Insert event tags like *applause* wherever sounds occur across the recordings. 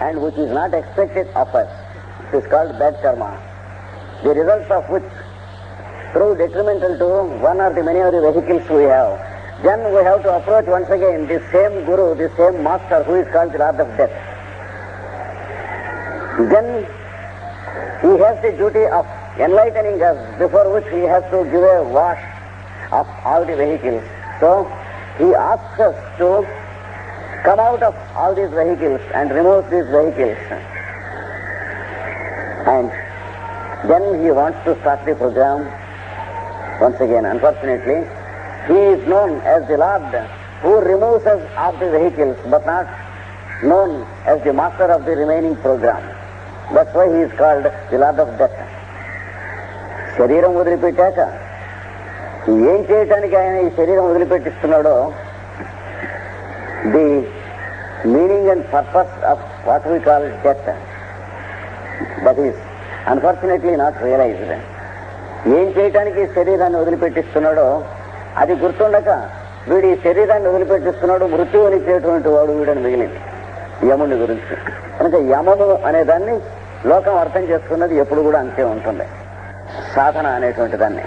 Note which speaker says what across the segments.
Speaker 1: and which is not expected of us. It is called bad karma. The results of which prove detrimental to one or the many of the vehicles we have. Then we have to approach once again the same Guru, the same Master who is called the Lord of Death. Then he has the duty of enlightening us, before which he has to give a wash of all the vehicles. So he asks us to come out of all these vehicles and remove these vehicles. And then he wants to start the program once again. Unfortunately, he is known as the Lord who removes us of the vehicles, but not known as the master of the remaining program. That's why he is called the Lord of Death. శరీరం వదిలిపెట్టాక ఏం చేయటానికి ఆయన ఈ శరీరం వదిలిపెట్టిస్తున్నాడో the meaning and purpose of what we call death that is unfortunately not realised ఏం చేయటానికి శరీరాన్ని వదిలిపెట్టిస్తున్నాడో అది గుర్తుండక వీడు ఈ శరీరాన్ని వదిలిపెట్టిస్తున్నాడు మృత్యువునిచ్చేటువంటి వాడు వీడని మిగిలింది. యముని గురించి. కనుక యమము అనే దాన్ని లోకం అర్థం చేసుకున్నది ఎప్పుడు కూడా అంతే ఉంటుంది. సాధన అనేటువంటి దాన్ని.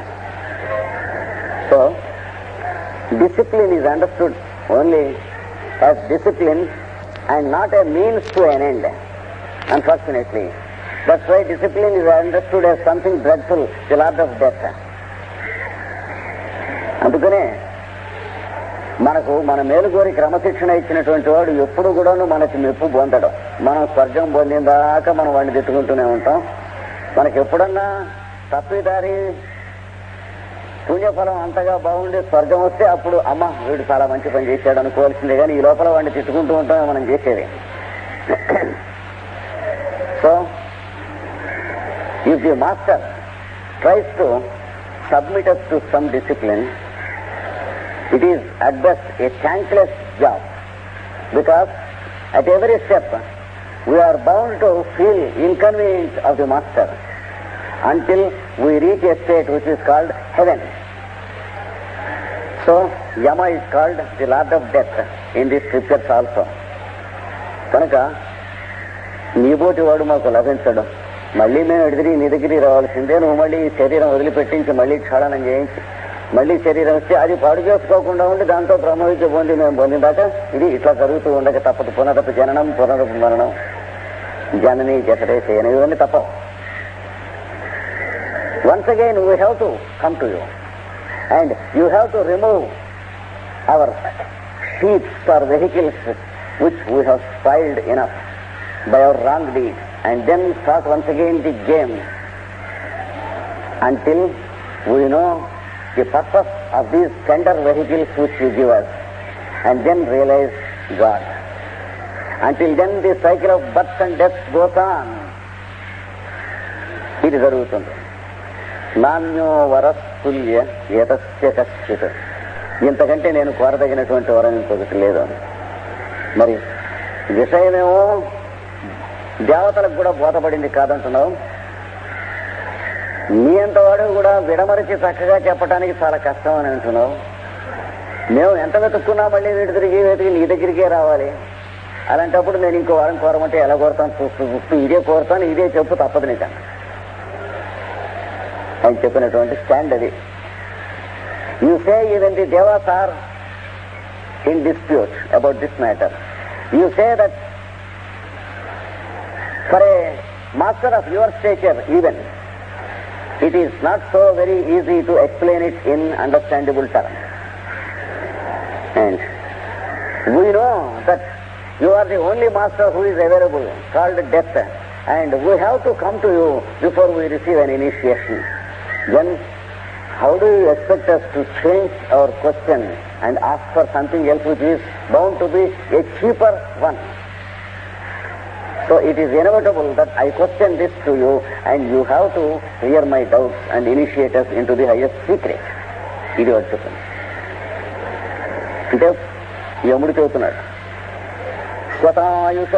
Speaker 1: So discipline is understood only as discipline and not a means to an end unfortunately. That's why discipline is understood as something dreadful, the lord of death అందుకనే మనకు మన మేలుకోరి క్రమశిక్షణ ఇచ్చినటువంటి వాడు ఎప్పుడు కూడాను మనకి మెప్పు పొందడం. మనం స్వర్గం పొందిన దాకా మనం వాడిని తిట్టుకుంటూనే ఉంటాం. మనకి ఎప్పుడన్నా తప్పిదారి పుణ్యఫలం అంతగా బాగుండే స్వర్గం వస్తే అప్పుడు అమ్మ వీడు చాలా మంచి పని చేశాడు అనుకోవాల్సిందే కానీ ఈ లోపల వాడిని తిట్టుకుంటూ ఉంటాం మనం చేసేది. So if the master tries to submit us to some discipline it is at best a thankless job because at every step we are bound to feel feel of the master until we reach a state which is called heaven. So Yama is called the Lord of Death in the scriptures also. కనుక నీబోటి వాడు మాకు లభించడు. మళ్ళీ మేము ఎడిదిరి నీ దగ్గరికి రావాల్సిందే. నువ్వు మళ్ళీ శరీరం వదిలిపెట్టించి మళ్ళీ క్షాళనం చేయించి మళ్ళీ శరీరం వచ్చి అది పాడు చేసుకోకుండా ఉండి దాంతో బ్రహ్మవిద్య పొంది మేము పొందిందాక ఇది ఇట్లా జరుగుతూ ఉండక తప్పదు. పునరపు జననం పునరపు మరణం. జనని జతరే చేయని ఇవన్నీ తప్ప Once again we have to come to you and you have to remove our sheets or vehicles which we have spoiled enough by our wrong deeds and then start once again the game until we know the purpose of these tender vehicles which you give us and then realize God. Until then the cycle of birth and death goes on. ఇది జరుగుతుంది నాణ్యో వరస్తుల్య ఏతస్య కశ్చిత్. ఇంతకంటే నేను కోరదగినటువంటి వరం ఇంకొకటి లేదు. మరి విషయమేమో దేవతలకు కూడా బోధపడింది కాదంటున్నావు. నీ అంతవాడు కూడా విడమరిచి చక్కగా చెప్పడానికి చాలా కష్టం అని అంటున్నావు. మేము ఎంత వెతుక్కున్నా మళ్ళీ వీటి తిరిగి వెతికి నీ దగ్గరికే రావాలి. అలాంటప్పుడు నేను ఇంకో వారం కోరమంటే ఎలా కోరుతాను? చూస్తూ చూస్తూ ఇదే కోరుతాను ఇదే చెప్పు తప్పదు నీకన్నా ఆయన చెప్పినటువంటి స్టాండ్ అది you say even the Devas are in dispute about this matter you say that for a master of your stature even, it is not so very easy to explain it in understandable terms. And we know that you are the only master who is available, called death, and we have to come to you before we receive an initiation. Then how do you expect us to change our question and ask for something else which is bound to be a cheaper one? So it is inevitable that I question this to you and you have to clear my doubts and initiate us into the highest secret. ఇది వాడు చెప్పింది అంటే యముడు చెబుతున్నాడు స్వతాయుష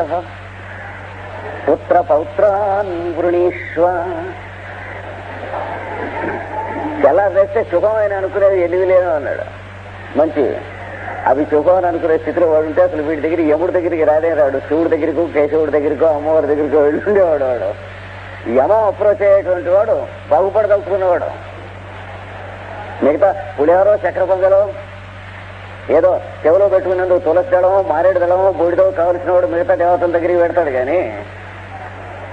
Speaker 1: పుత్ర పౌత్రాన్ వృణీష్వ ఎలా వేస్తే సుఖమైన అనుకునేది ఎనిమిది లేదు అన్నాడు. మంచి అవి చుకోని అనుకునే స్థితిలో వాడు ఉంటే అసలు వీడి దగ్గర యముడి దగ్గరికి రాడే రాడు. శివుడి దగ్గరకు కేశవుడి దగ్గరికో అమ్మవారి దగ్గరికి వెళ్ళుండేవాడు వాడు. యమం అప్రోచ్ అయ్యేటువంటి వాడు బాగుపడదలుచుకున్నవాడు. మిగతా పులిహోరో చక్ర పొంగలో ఏదో చెవిలో పెట్టుకున్నందుకు తులసి దళమో మారేడు దళమో బూడిదో కావలసిన వాడు మిగతా దేవతల దగ్గరికి పెడతాడు కానీ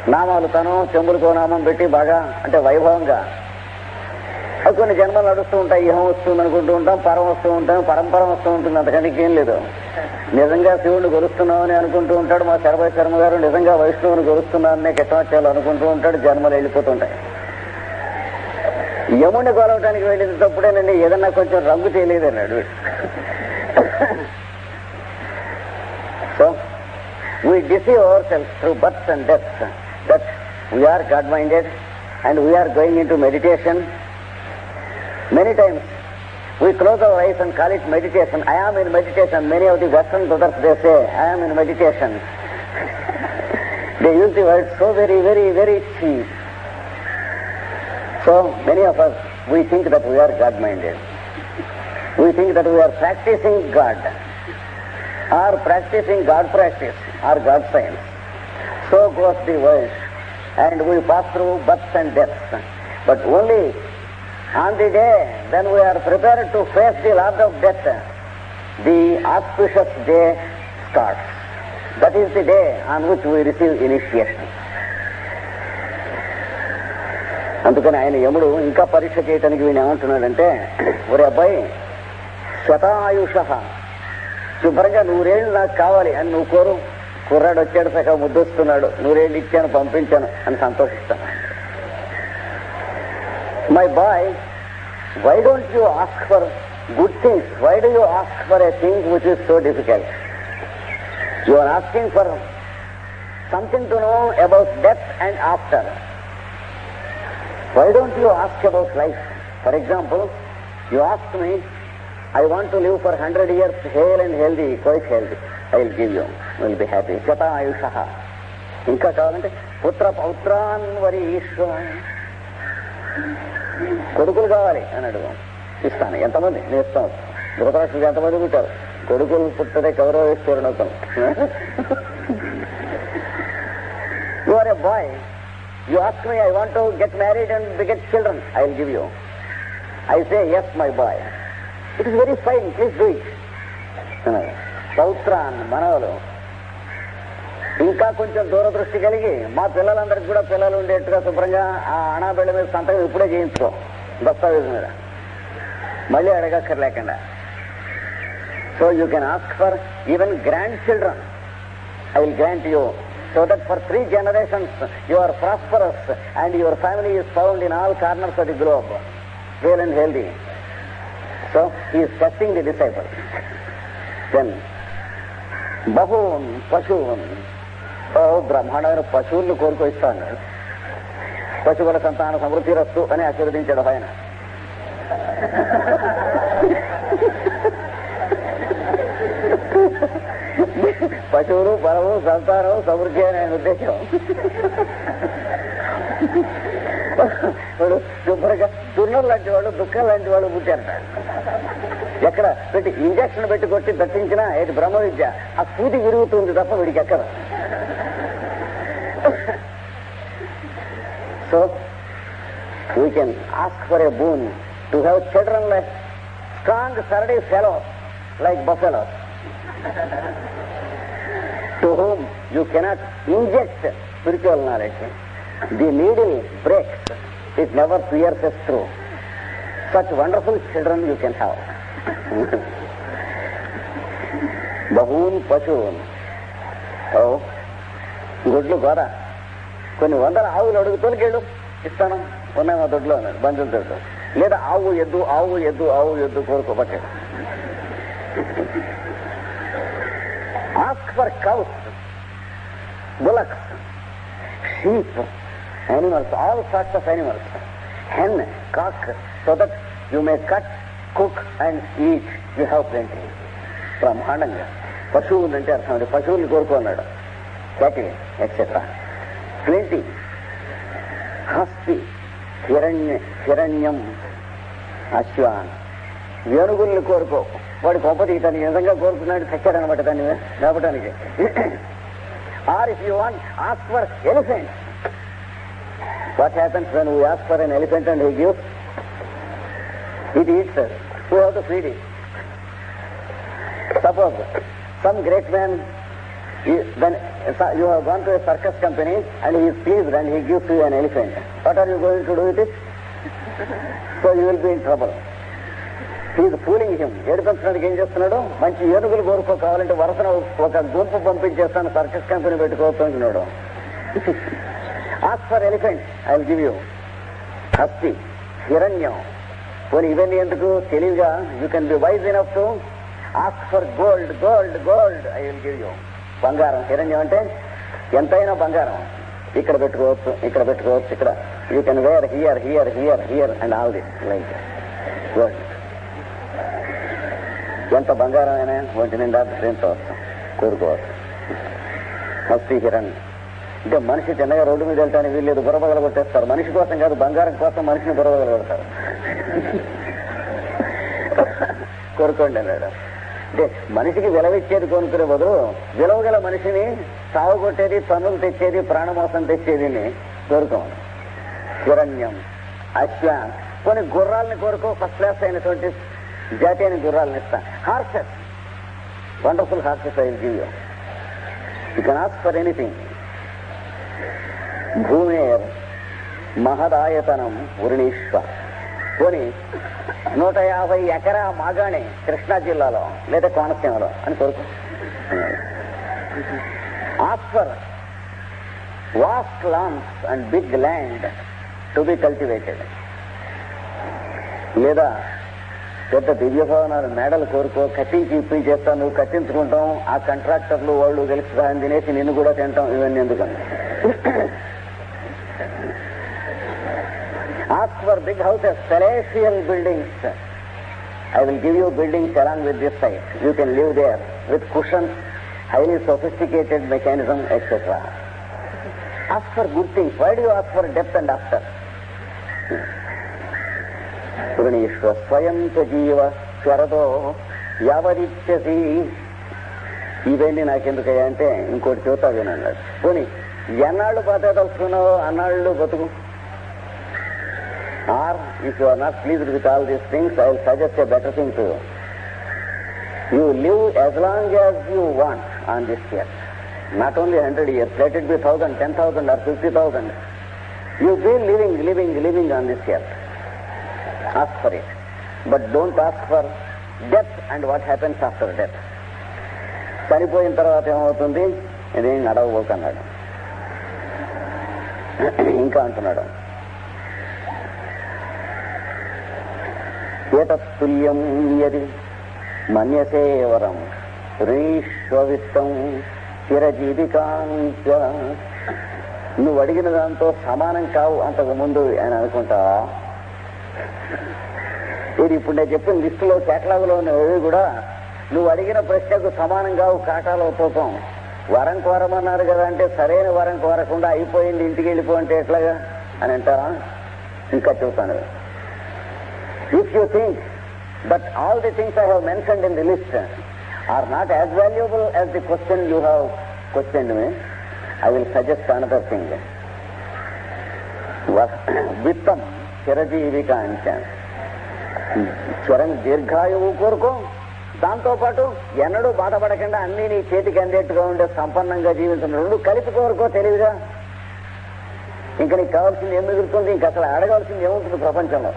Speaker 1: నామాలు తను చెంబులతో నామం పెట్టి బాగా అంటే వైభవంగా కొన్ని జన్మలు నడుస్తూ ఉంటాయి ఇహం వస్తుంది అనుకుంటూ ఉంటాం పరం వస్తూ ఉంటాం పరంపర వస్తూ ఉంటుంది అంతకంటే ఏం లేదు. నిజంగా శివుడిని కొలుస్తున్నామని అనుకుంటూ ఉంటాడు మా శరభై శర్మ గారు నిజంగా వైష్ణవుని కొలుస్తున్నాననే కిట్టమత్యాలు అనుకుంటూ ఉంటాడు జన్మలు వెళ్ళిపోతుంటాయి. యముడిని కొలవటానికి వెళ్ళేటప్పుడేనండి ఏదన్నా కొంచెం రంగు తెలియదు అన్నాడు so we deceive our self through and and that that we are god minded and we are going in to meditation Many times we close our eyes and call it meditation. I am in meditation. Many of the Western brothers they say, I am in meditation. *laughs* they use the word so very, very, very cheap. So many of us we think that we are God minded. We think that we are practicing God or practicing God practice or God science. So goes the world and we pass through births and deaths. But only on the day when we are prepared to face the Lord of death, the auspicious day starts. That is the day on which we receive initiation. అందుకని ఆయన యముడు ఇంకా పరీక్ష చేయటానికి వీడు ఏమంటున్నాడంటే ఒరే అబ్బాయి శతాయుష శుభ్రంగా నూరేళ్ళు నాకు కావాలి అని నువ్వు కోరు కుర్రాడు వచ్చాడు సగం ముద్దొస్తున్నాడు నూరేళ్ళు ఇచ్చాను పంపించాను అని సంతోషిస్తాను my boy why don't you ask for good things why do you ask for a thing which is so difficult you are asking for something to know about death and after why don't you ask about life for example you ask me I want to live for 100 years hale and healthy, quite healthy. I will give you. You will be happy. Shata ayusha. ఇంకా కావాలంటే పుత్ర పౌత్రాన్ వరి ఈశ్వర కొడుకులు కావాలి అని అడుగు ఇస్తాను. ఎంతమంది? నేను ఇస్తాను. ధృతరాష్ట్రుడికి ఎంతమంది పుట్టారు? కొడుకులు పుట్టదే గౌరవిస్తారు అవుతాం you are a boy. You ask me I want to get married and beget children I will give you I say yes my boy it is very fine please do it పౌత్రాన్ మనవలు. ఇంకా కొంచెం దూరదృష్టి కలిగి మా పిల్లలందరికీ కూడా పిల్లలు ఉండేట్టుగా శుభ్రంగా ఆ అనాబిళ్ళ మీద సంతకం ఇప్పుడే చేయించుకో. దస్తావేజ్ మీద మళ్ళీ అడగక్కర్లేకుండా so you can ask for even grand children I will grant you so that for three generations you are prosperous and your family is found in all corners of the globe well and healthy so is testing the disable then బహూన్ పశువున్ ఓ బ్రహ్మాండమైన పశువులను కోరుకొస్తాను పశువుల సంతాన సమృద్ధి రస్సు అని ఆశీర్వదించాడు ఆయన. పశువులు బలము సంతానం సమృద్ధి అని ఆయన ఉద్దేశం. వాడు శుభ్రంగా దున్నం లాంటి వాళ్ళు దుఃఖం లాంటి వాళ్ళు పుట్టారట ఎక్కడ? పెట్టి ఇంజక్షన్ పెట్టి కొట్టి దట్టించినా ఇది బ్రహ్మ విద్య ఆ సూది విరుగుతుంది తప్ప వీడికి ఎక్కడ So, we can ask for a boon to have children like strong, sturdy fellows like buffaloes, *laughs* to whom you cannot inject spiritual knowledge. The needle breaks, it never pierces through. Such wonderful children you can have. *laughs* Bahun Pashun. Oh, good look, brother. కొన్ని వందల ఆవులు అడుగు తొలికేళ్ళు. ఇస్తాను. ఉన్నాయి మా దొడ్లో అన్నాడు. బంధువుల దొడ్లో. లేదా ఆవు ఎద్దు ఆవు ఎద్దు ఆవు ఎద్దు కోరుకోబట్టాడు ask for cows. Bullocks sheep. Animals, all sorts of animals, hen, cock, so that you may cut, cook and eat. You have plenty. బ్రహ్మాండంగా. పశువులు అంటే అర్థం అంటే పశువుల్ని కోరుకున్నాడు క్యాటిల్ ఎక్సెట్రా స్మృతి హస్తి. హిరణ్య హిరణ్యం. అశ్వాన్. ఏనుగుల్ని కోరుకో. వాడు గొప్ప తీయటానికి నిజంగా కోరుకున్నాడు చచ్చాడనమాట దాన్ని లేపటానికి. Or if you want ask for elephant. What happens when we ask for an elephant and he gives it eats we have to feed it. Suppose some great man then uh, you have gone to a circus company and he is pleased and he gives you an elephant. What are you going to do with it? *laughs* So you will be in trouble. He fooling him ఏడిపించడానికి ఏం చేస్తున్నాడు? మంచి ఏనుగులు కోరుకో కావాలంటే వరుసన ఒక గుంపు పంపించేస్తాను circus company పెట్టుకోవచ్చు అంటున్నాడు. Ask for elephant I will give you హస్తి హిరణ్యం. పోనీ ఇవన్నీ ఎందుకు? తెలివిగా you can be wise enough to ask for gold gold gold I will give you బంగారం. హిరణ్యం అంటే ఎంతైనా బంగారం. ఇక్కడ పెట్టుకోవచ్చు ఇక్కడ పెట్టుకోవచ్చు ఇక్కడ. You can wear here here here here and all this like gold ఎంత బంగారం అయినా ఒంటి నిండా ధరించవచ్చు కోరుకోవచ్చు. మస్తి హిరణ్. అంటే మనిషి చిన్నగా రోడ్డు మీద వెళ్తానికి వీళ్ళు బురబగలు కొట్టేస్తారు మనిషి కోసం కాదు బంగారం కోసం మనిషిని బురబగలు కొడతారు కోరుకోండి అన్నాడు అంటే మనిషికి విలవిచ్చేది కొనుక్కునే బదులు విలువగల మనిషిని సాగు కొట్టేది పన్నులు తెచ్చేది ప్రాణమోసం తెచ్చేది కోరుకోండి హిరణ్యం అశ్వ కొన్ని గుర్రాలని కోరుకో ఫస్ట్ క్లాస్ అయినటువంటి జాతి అయిన గుర్రాలను ఇస్తా. Horses wonderful horses I give you you can ask for anything భూమేర్ మహదాయతనం ఉరుణీశ్వర్ పోని నూట యాభై ఎకరా మాగాణి కృష్ణా జిల్లాలో లేదా కోనసీమలో అని కోరుకు. Ask for vast lands and big land to be cultivated లేదా పెద్ద దివ్య భవనాలు మేడలు కోరుకో కట్టించి ఇప్పి చేస్తాను నువ్వు కట్టించుకుంటాం ఆ కాంట్రాక్టర్లు వాళ్ళు కలిసి దాన్ని తినేసి నిన్ను కూడా తింటాం ఇవన్నీ ఎందుకని ask for big houses celestial buildings I will give you buildings along with this site you can live there with cushions highly sophisticated mechanism etcetera ask for good things why do ask for depth and after పురణీశ్వ స్వయం జీవ స్వరతో యావరిచ్చసి ఇవన్నీ నాకెందుకయ్యా అంటే ఇంకోటి చూతా వినన్నాడు పోనీ ఎన్నాళ్ళు బతకదలుచుకున్నావో అన్నాళ్ళు బతుకు. or if you are not pleased with all these things I will suggest a better thing to you live as long as you want on this year not only hundred years let it be thousand ten thousand or fifty thousand you be living living living on this year ask for it but don't ask for death and what happens after death చనిపోయిన తర్వాత ఏమవుతుంది ఇదేం నడవబోతున్నాడు *clears throat* ఇంకా అంటున్నాడు ఏతత్తుల్యం యది మన్యసేవరం రీశ్వవిత్తం చిరజీవికాంచ నువ్వు అడిగిన దాంతో సమానం కావు అంతకు ముందు అని అనుకుంటా. ఇది ఇప్పుడు నేను చెప్పిన లిస్టులో కేటలాగులో ఉన్నవి కూడా నువ్వు అడిగిన ప్రశ్నకు సమానం కావు కాటాలో పోతాం వరం కోరమన్నారు కదా అంటే సరైన వరం కోరకుండా అయిపోయింది ఇంటికి వెళ్ళిపో అంటే ఎట్లాగా? అని అంటారా? ఇంకా చూస్తాను. If you think but all the things I have mentioned in the list are not as valuable as the question you have questioned me, I will suggest another thing. విత్తం చిరజీవి అంశాను చిరం దీర్ఘాయువు కోరుకో దాంతోపాటు ఎన్నడూ బాధపడకుండా అన్ని నీ చేతికి అందేట్టుగా ఉండే సంపన్నంగా జీవించిన రెండు కలిపి కోరుకో తెలివిగా ఇంకా నీకు కావాల్సింది ఏం మిగులుతుంది ఇంకా అసలు అడగాల్సింది ఏముంటుంది ప్రపంచంలో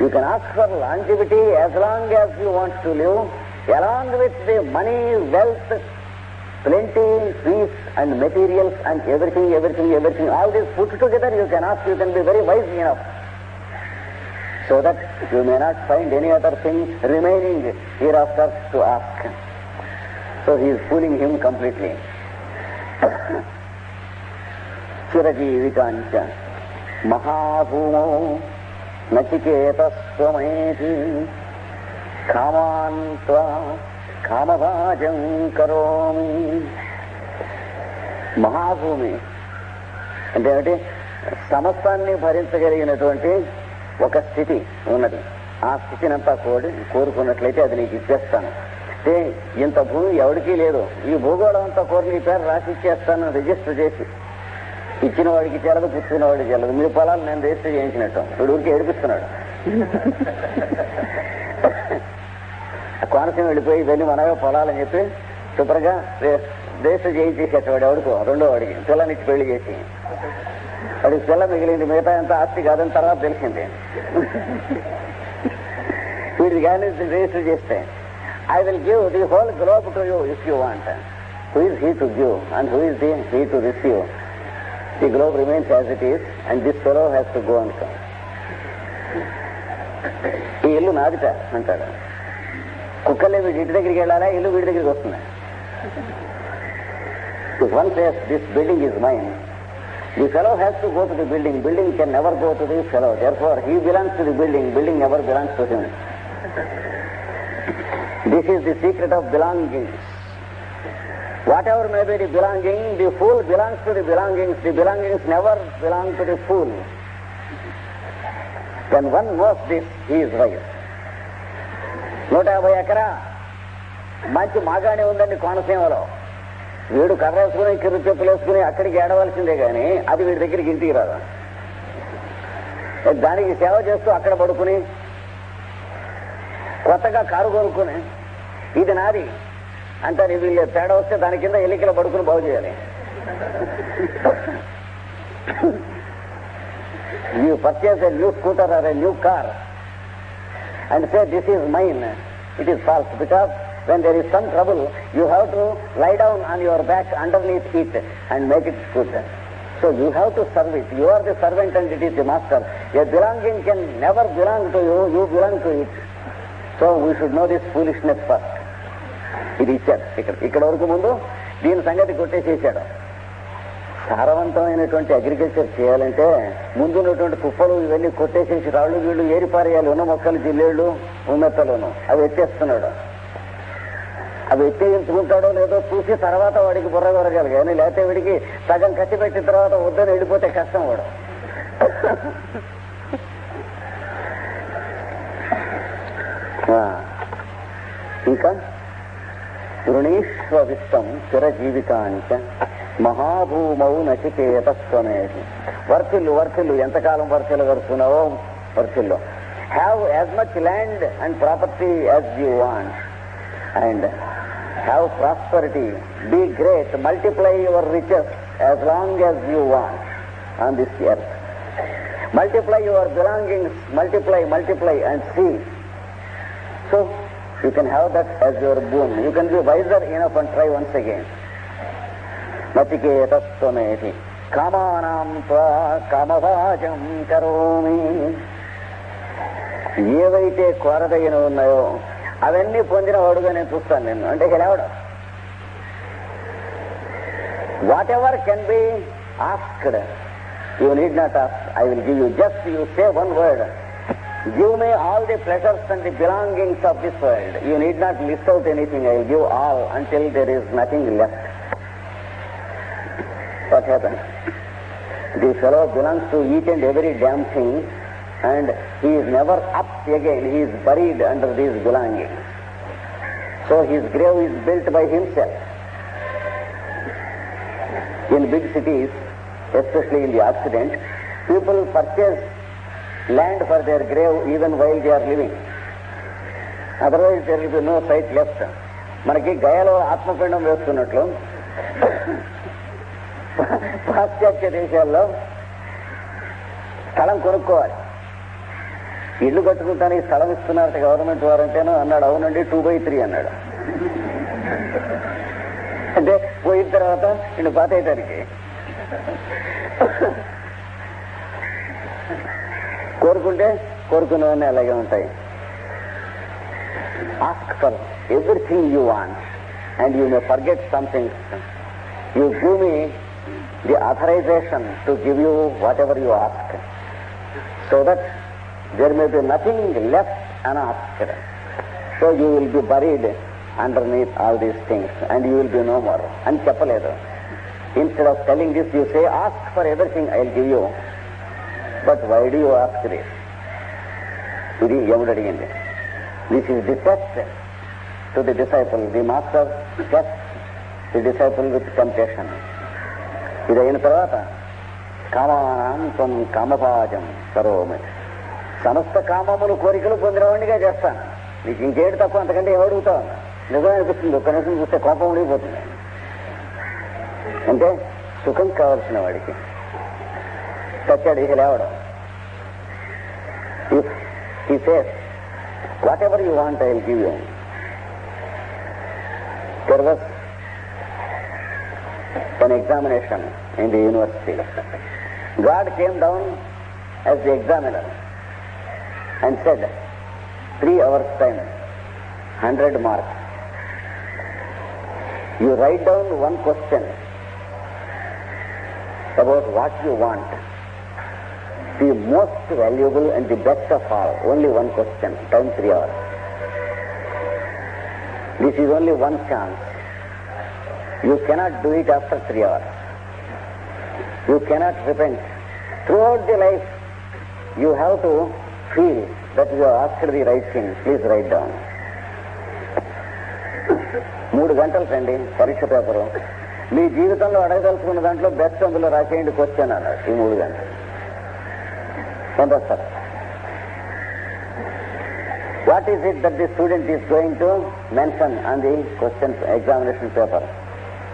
Speaker 1: You can ask for longevity as long as you want to live, along with the money, wealth, plenty, peace, and materials, and everything, everything, everything. All this put together, you can ask, you can be very wise enough. So that you may not find any other thing remaining hereafter to ask. So he is fooling him completely. *coughs* चिरजीविकांच महाभूमो నచికేతస్వమేధి కామాన్ కామభాజం కరోమి మహాభూమి అంటే ఏమిటి? సమస్తాన్ని భరించగలిగినటువంటి ఒక స్థితి ఉన్నది. ఆ స్థితినంతా కోడి కోరుకున్నట్లయితే అది నీకు ఇచ్చేస్తాను. అంటే ఇంత భూమి ఎవరికీ లేదు. ఈ భూగోళం అంతా కోరి నీ పేరు రాసి ఇచ్చేస్తాను రిజిస్టర్ చేసి. ఇచ్చిన వాడికి చెల్లదు పుచ్చుకున్న వాడికి చెల్లదు మీ పొలాలు నేను రిజిస్టర్ చేయించినట్టు. వీడు ఊరికి ఏడిపిస్తున్నాడు. కోనసీమ వెళ్ళిపోయి ఇవన్నీ మనగా పొలాలని చెప్పి శుభ్రంగా రిజిస్టర్ చేయించేసేటవాడు ఎవడికో? రెండో వాడికి. పిల్లనిచ్చి పెళ్ళి చేసి. వాడికి పిల్ల మిగిలింది మిగతా ఎంత ఆస్తి కాదని తర్వాత తెలిసింది. వీడికి కానీ రిజిస్టర్ చేస్తే I will give the whole globe to you if you want who is he to give and who is the he to receive the globe remains as it is and this fellow has to go and come ఈ ఇల్లు నాదిట అంటాడు కుక్కలే వీడి ఇంటి దగ్గరికి వెళ్ళాలా ఇల్లు వీడి దగ్గరికి వస్తుంది one place this building is mine the fellow has to go to the building building can never go to the fellow therefore he belongs to the building building never belongs to him this is the secret of belonging whatever may be the belonging the fool belongs to the belongings the belongings never belong to the fool then one work this is right నూట యాభై ఎకరా మంచి మాగానే ఉందండి కోనసీమలో. వీడు కర్ర వేసుకుని కిరు చెప్పులు వేసుకుని అక్కడికి ఏడవలసిందే కానీ అది వీడి దగ్గరికి ఇంటికి రాదు. దానికి సేవ చేస్తూ అక్కడ పడుకుని కొత్తగా కారు కొనుక్కుని ఇది నాది. అంటారు వీళ్ళు తేడా వస్తే దాని కింద ఎన్నికలు పడుకుని బాగు చేయాలి you purchase a new scooter or a new car and say this is mine, it is false because when there is some trouble, you have to lie down on your back underneath it and make it good. So you have to serve it. You are the servant and it is the master. A belonging can never belong to you, you belong to it. So we should know this foolishness first. ఇది ఇచ్చాడు ఇక్కడ ఇక్కడ వరకు ముందు దీని సంగతి కొట్టేసేసాడు. సారవంతమైనటువంటి agriculture చేయాలంటే ముందున్నటువంటి కుప్పలు ఇవన్నీ కొట్టేసేసి రాళ్ళు వీళ్ళు ఏరిపారేయాలి. ఉన్న మొక్కలు జిల్లేళ్ళు ఉన్నతలోను. అవి ఎత్తేస్తున్నాడు. అవి ఎత్తేయించుకుంటాడో లేదో చూసి తర్వాత వాడికి బుర్ర కొరగాలి కానీ లేకపోతే వీడికి సగం కట్టి పెట్టిన తర్వాత వద్దని వెళ్ళిపోతే కష్టం వాడు. ఆ, ఇంకా? వృణీష్వ విశ్వం చిరజీవితాంచ మహాభూమౌ నచికేతస్వమేది వర్తిల్లు వర్తిల్లు ఎంతకాలం వర్తిల్లు వరుస్తున్నావో వర్తిల్లు. Have as much land and property as you want and have prosperity be great multiply your riches as long as you want on this earth multiply your belongings multiply multiply and see so you can have that as your boon. You can be wiser enough and try once again. నచికేతత్వమేతి కామానాం త్వా కామవాచం కరోమి ఏవైతే కోరదగిన ఉన్నాయో అవన్నీ పొందిన వాడుగా నేను చూస్తాను నేను అంటే గెలవడు whatever can be asked you need not ask I will give you just you say one word Give me all the pleasures and the belongings of this world. You need not list out anything. I will give all until there is nothing left. What happens? The fellow belongs to each and every damn thing and he is never up again. He is buried under these belongings. So his grave is built by himself. In big cities, especially in the Occident, people purchase land for their grave even while they are living. Otherwise there will be no site మనకి గయలో ఆత్మపిండం వేస్తున్నట్లు. పాశ్చాత్య దేశాల్లో స్థలం కొనుక్కోవాలి. ఇల్లు కట్టుకుంటానికి స్థలం ఇస్తున్నారు గవర్నమెంట్ వారంటేనో అన్నాడు. అవునండి టూ బై త్రీ అన్నాడు. అంటే పోయిన తర్వాత నేను పాతేయటానికి. కోరుకుంటే కోరుకున్నవన్నీ అలాగే ఉంటాయి ask for everything you want and you may forget something you give me the authorization to give you whatever you ask so that there may be nothing left unasked so you will be buried underneath all these things and you will be no more అని చెప్పలేదు instead of telling this you say ask for everything I will give you but why do you ask this ఇది ఎవడు అడిగింది. This is the test to the disciple the master test the disciple with temptation ఇది అయిన తర్వాత కామానంతం కామపాజం సర్వమే సమస్త కామములు కోరికలు పొందినవాడిగా చేస్తాను. నీకు ఇంకేడు తక్కువ? అంతకంటే ఏం అడుగుతావు? నిజం అనిపిస్తుంది. ఒక్క నిమిషం చూస్తే కోపం ఉండిపోతుంది. అంటే సుఖం కావాల్సిన వాడికి tortured is allowed. If he says, whatever you want, I will give you. There was an examination in the university. God came down as the examiner and said, three hours time, 100 marks. You write down one question about what you want The most valuable and the best of all, only one question, time three hours. This is only one chance. You cannot do it after three hours. You cannot repent. Throughout the life, you have to feel that you have asked the right thing. Please write down. మూడు గంటలు రండి పరీక్ష paper మీ జీవితంలో అడగదలుచుకున్న దాంట్లో best అందులో రాసేయండి question అన్నాడు ఈ మూడు గంటలు ఎంత sir what is it that the student is going to mention on the question examination paper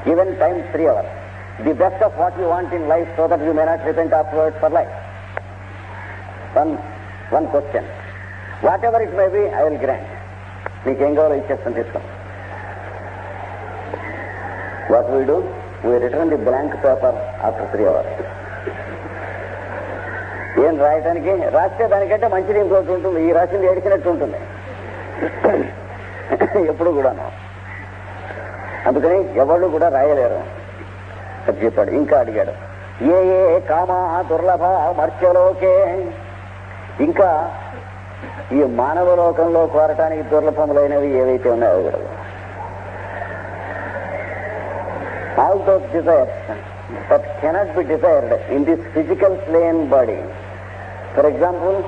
Speaker 1: given time three hours. The best of what you want in life so that you may not repent afterwards for life. One, one question. Whatever it may be, I will grant. మీకేం కావాలో ఇచ్చేస్తాను తీసుకో what we do we return the blank paper after three hours ఏం రాయటానికి? రాస్తే దానికంటే మంచిది ఇంకోటి ఉంటుంది. ఈ రాసింది ఏడిచినట్టు ఉంటుంది. ఎప్పుడు కూడాను. అందుకని ఎవళ్ళు కూడా రాయలేరు. అది చెప్పాడు. ఇంకా అడిగాడు. ఏ ఏ కామా దుర్లభ మర్త్యలోకే. ఇంకా ఈ మానవ లోకంలో కోరటానికి దుర్లభములైనవి ఏవైతే ఉన్నాయో కూడా. All those desires but cannot be desired in this physical plane body for example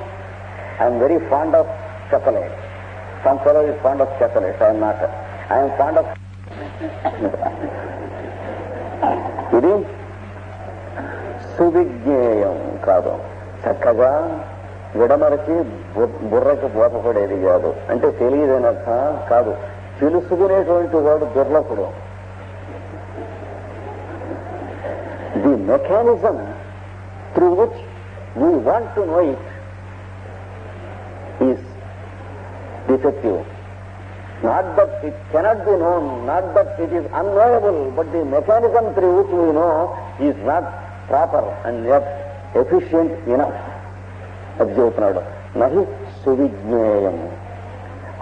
Speaker 1: I'm very fond of chocolate. Some fellow is fond of chocolate. I am not. I am fond of *laughs* ఇది సువిజ్ఞేయం కాదు చక్కగా విడమరచి బుర్రకు బోధపడేది కాదు అంటే తెలియదనర్థ కాదు తెలుసుకునేటువంటి వాడు దుర్లభుడు the mechanism through which we want to know it is defective. Not that it cannot be known, not that it is unknowable, but the mechanism through which we know is not proper and yet efficient enough. అది చెబుతున్నాడు నహి సువిజ్ఞేయం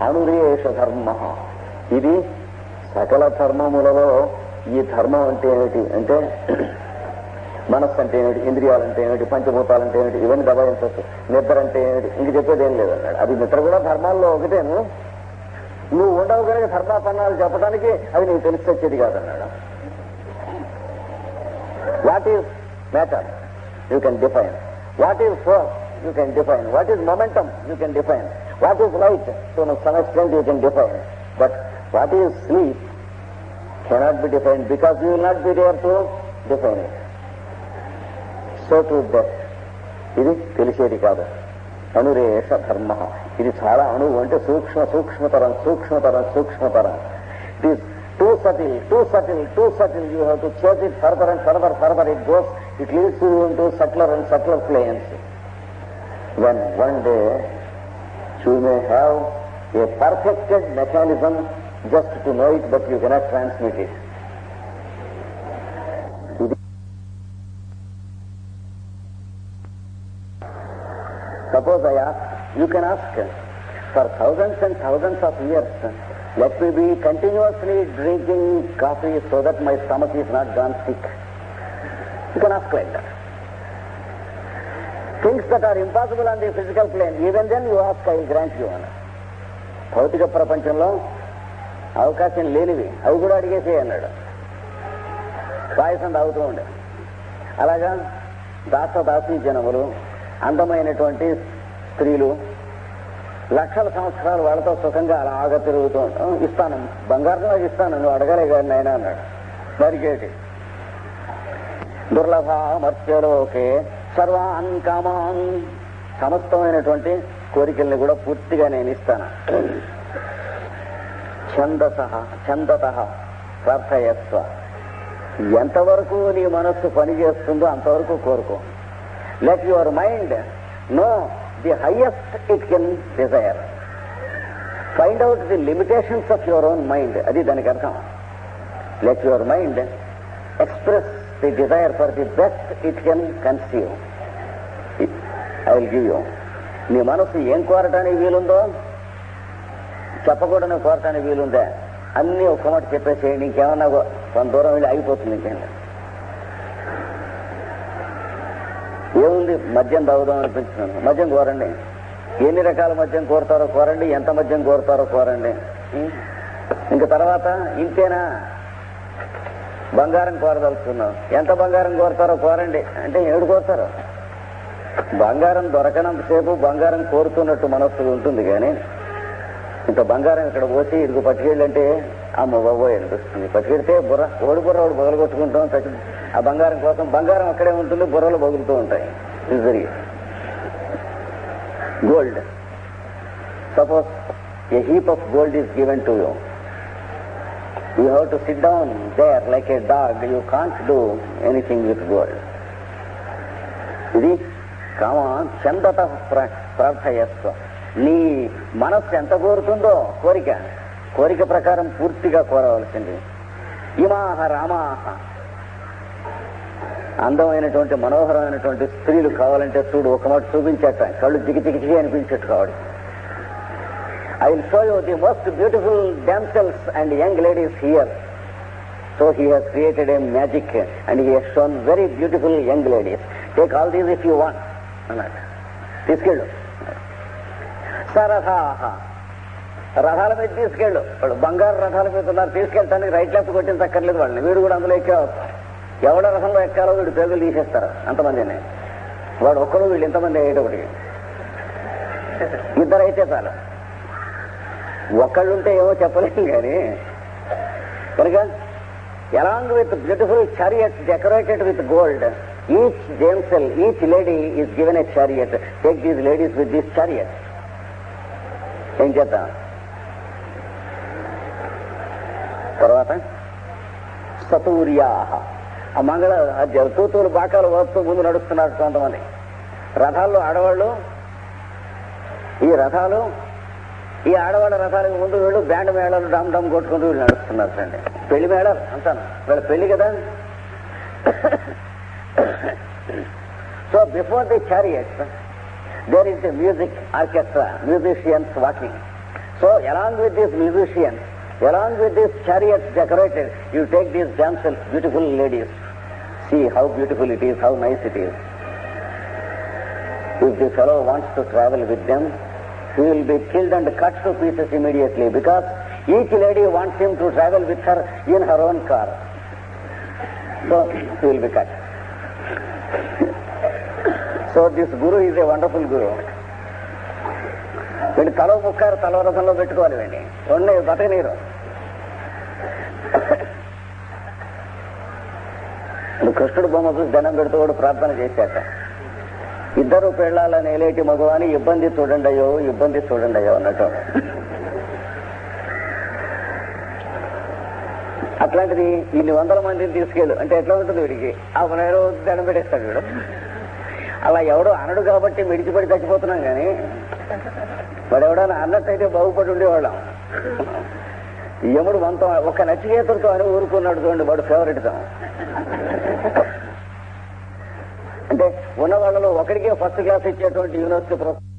Speaker 1: అనురేష ధర్మ ఇది సకల ధర్మములలో ఈ ధర్మం అంటే ఏమిటి అంటే మనస్సు అంటే ఏమిటి? ఇంద్రియాలు అంటే ఏమిటి? పంచభూతాలు అంటే ఏమిటి? ఇవన్నీ దబాయించవచ్చు. నిద్ర అంటే ఏమిటి? ఇంక చెప్పేది ఏం లేదన్నాడు. అది నిద్ర కూడా ధర్మాల్లో ఒకటేను. నువ్వు ఉండవు కనుక ధర్మాపన్నాలు చెప్పడానికి అది నీకు తెలిసి వచ్చేది కాదన్నాడు. What is matter you can define what is force you can define what is momentum you can define what is light to some extent you can define but what is sleep cannot be define because you will not be there to define it so to death ఇది తెలిసేది కాదు అనురేష ధర్మ ఇది చాలా అణువు అంటే సూక్ష్మ సూక్ష్మతరం సూక్ష్మతరం సూక్ష్మతరం it is too subtle too subtle too subtle you have to chase it further and further further it goes it leads you into subtler and subtler planes when one day you may have a perfected mechanism just to know it but you cannot transmit it Suppose I ask, you can ask, for thousands and thousands of years, let me be continuously drinking coffee so that my stomach is not gone sick. You can ask like that. Things that are impossible on the physical plane, even then you ask, I will grant you. one. భౌతిక ప్రపంచంలో అవకాశం లేనివి అవి కూడా అడిగేసే అన్నాడు పాయసం తాగుతూ ఉండే అలాగా దాస దాసీ జనములు అందమైనటువంటి స్త్రీలు లక్షల సంవత్సరాలు వాళ్ళతో సుఖంగా అలాగా తిరుగుతూ ఇస్తాను బంగారం నాకు ఇస్తాను నువ్వు అడగలే కానీ నాయన అన్నాడు. మరికేటి దుర్లభ మర్త్యలోకే సర్వాన్ కామాన్. సమస్తమైనటువంటి కోరికల్ని కూడా పూర్తిగా నేను ఇస్తాను. ఛందస ఛందత ప్రార్థయస్వ ఎంతవరకు నీ మనస్సు పనిచేస్తుందో అంతవరకు కోరుకో. Let your mind know the highest it can desire find out the limitations of your own mind అది దానికి అర్థం. Let your mind express the desire for the best it can conceive I will give you నీ మనసు ఏం కోరటానికి వీలుందో చెప్పకూడని కోరటానికి వీలుందే. అన్నీ ఒక్క మాట చెప్పేసేయండి. ఇంకేమన్నా కొంత దూరం వెళ్ళి అయిపోతుంది ఇంకేం ఏముంది? మద్యం తాగుదాం అనిపించినాను. మద్యం కోరండి. ఎన్ని రకాల మద్యం కోరుతారో కోరండి. ఎంత మద్యం కోరుతారో కోరండి. ఇంకా ఇంక తర్వాత ఇంతేనా? బంగారం కోరదలుచుకున్నాం. ఎంత బంగారం కోరుతారో కోరండి. అంటే ఏడు కోరుతారు. బంగారం దొరకనంతసేపు బంగారం కోరుతున్నట్టు మనస్సు ఉంటుంది కానీ ఇంత బంగారం ఇక్కడ పోసి ఇదిగో పట్టుకెళ్ళంటే అమ్మ బాబోయ్ అనిపిస్తుంది. పట్టుకెడితే బుర్ర ఓడి బుర్ర ఓడి బొగలు కొట్టుకుంటాం చచ్చి- ఆ బంగారం కోసం బంగారం అక్కడే ఉంటుంది బుర్రలు బగులుతూ ఉంటాయి. ఇది జరిగి gold suppose a heap of gold is given to you you have to sit down there like a dog you can't do anything with gold ఇది కామ చందత ప్రార్థయస్వ నీ మనస్సు ఎంత కోరుతుందో కోరిక. కోరిక ప్రకారం పూర్తిగా కోరవలసింది. ఇమాహ రామాహ. అందమైనటువంటి మనోహరమైనటువంటి స్త్రీలు కావాలంటే చూడు ఒక మాట చూపించట. కళ్ళు జిగి జిగి జిగి అనిపించట్టు కావాలి. I will show you the most beautiful damsels and young ladies here so he has created a magic and he has shown very beautiful young ladies take all these if you want అన్నట్టు తీసుకెళ్ళు. సరథాహ రథాల మీద తీసుకెళ్ళు. వాళ్ళు బంగారు రథాల మీద ఉన్నారు. తీసుకెళ్తానికి right left కొట్టించక్కర్లేదు వాళ్ళని. వీడు కూడా అందులో ఎక్కే ఎవడ రథంలో ఎక్కాలో వీడు పేగులు తీసేస్తారు అంతమందిని. వాడు ఒక్కడు వీళ్ళు ఇంతమంది అయ్యేటప్పటికి. ఇద్దరైతే చాలు. ఒక్కళ్ళుంటే ఏమో చెప్పలేము కానీ కనుక along with beautiful chariot decorated with gold each damsel each lady is given a chariot take these ladies with these chariot ఏం చేద్దాం? తర్వాత? సతూర్యాహ. ఆ మంగళ ఆ బాకాలు వస్తూ ముందు నడుస్తున్నారు కొంతమంది. రథాల్లో ఆడవాళ్ళు ఈ రథాలు ఈ ఆడవాళ్ళ రథాలకు ముందు వీళ్ళు బ్యాండ్ మేళాలు డమ్ డమ్ కొట్టుకుంటూ వీళ్ళు నడుస్తున్నారు అండి పెళ్ళి మేళాలు అంతా. వీళ్ళ పెళ్ళి కదా? So before the chariots there is a music orchestra, musicians walking. So along with these musicians, along with these chariots decorated, you take these damsels, beautiful ladies. See how beautiful it is, how nice it is. If the fellow wants to travel with them, he will be killed and cut to pieces immediately because each lady wants him to travel with her in her own car. So he will be cut. So this guru is a wonderful guru వీళ్ళు తల ముక్కారు తల రథంలో పెట్టుకోవాలి వీడిని రెండు బతకనీరు కృష్ణుడు బొమ్మ చూసి దండం పెడుతూ కూడా ప్రార్థన చేశాక ఇద్దరు పెళ్ళాలని ఏలేటి మగవాని ఇబ్బంది చూడండి అయ్యో ఇబ్బంది చూడండి అయ్యో అన్నట్టు. అట్లాంటిది ఇన్ని వందల మందిని తీసుకెళ్ళు. అంటే ఎట్లా ఉంటుంది వీడికి? ఆ పనేడు దండం పెట్టేస్తాడు వీడు. అలా ఎవడో అనడు కాబట్టి మిడిచిపడి చచ్చిపోతున్నాం కానీ వాడు ఎవడన్నా అన్నట్టయితే బాగుపడి ఉండేవాళ్ళం. యముడు వంతం ఒక నచ్చికేతులతో అని ఊరుకున్నాడు చూడండి వాడు ఫేవరెట్తో అంటే ఉన్న వాళ్ళలో ఒకడికే ఫస్ట్ క్లాస్ ఇచ్చేటువంటి యూనివర్సిటీ ప్రొఫెసర్